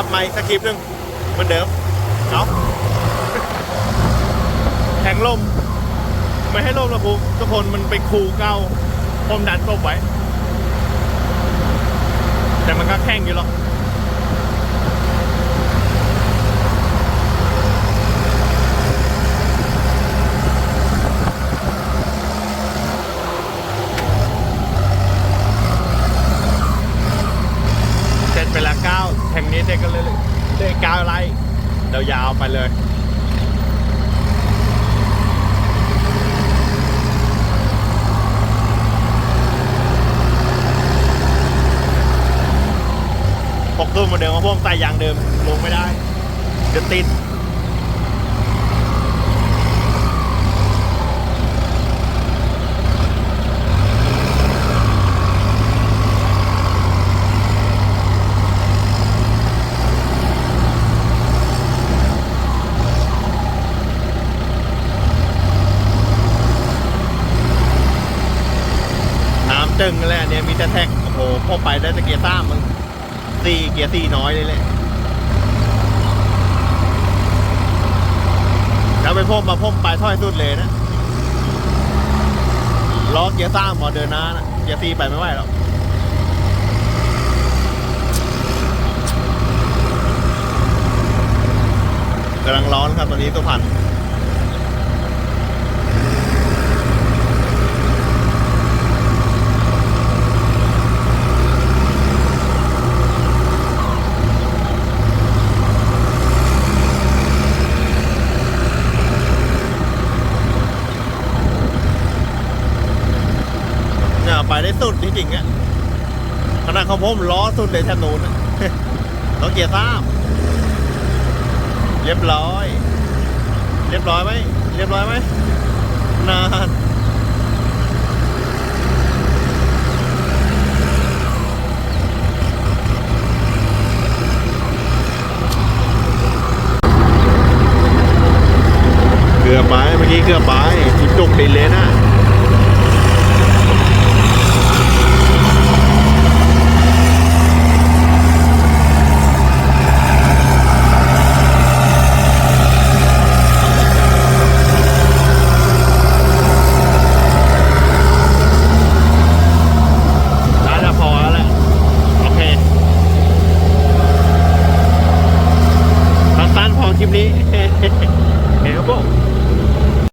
นะครับไม่สคริปต์หนึงเหมือนเดิมเอาแทงลมไม่ให้ลมนะครูทุกคนมันเป็นครูเก่าผมดันกบไว้ แต่มันก็แข่งอยู่หรอก เสร็จไปแล้วเก้าแข่งนี้เด็กก็ เลยเลยก้าไล่เดียวยาวไปเลยปกตุ้เหมือนเดิมของพวกใส่ยางเดิมลงไม่ได้เดี๋ยวติด น้ำตึงแล้วเนี่ยมีแต่แท็กโอ้โหพอไปได้แต่เกียร์ต้ามึงสี่เกียร์สี่น้อยเลยแหละแล้วไปพ่มมาพ่มไปถ้อยสุดเลยนะล้อเกียร์สามมอเดินหน้านะเกียร์สี่ไปไม่ไหวหรอกกำลังร้อนครับตอนนี้สุพรรณเนี่ ไปได้สุดจริงๆอะขนาดของผมล้อสุดเลยถบนู้นอะล้อเกียร์สามเรียบร้อย เรียบร้อยไหมเรียบร้อยไหมนานเกือบไปเมื่อกี้เกือบไปทิมจุกดินเลยนะ 你。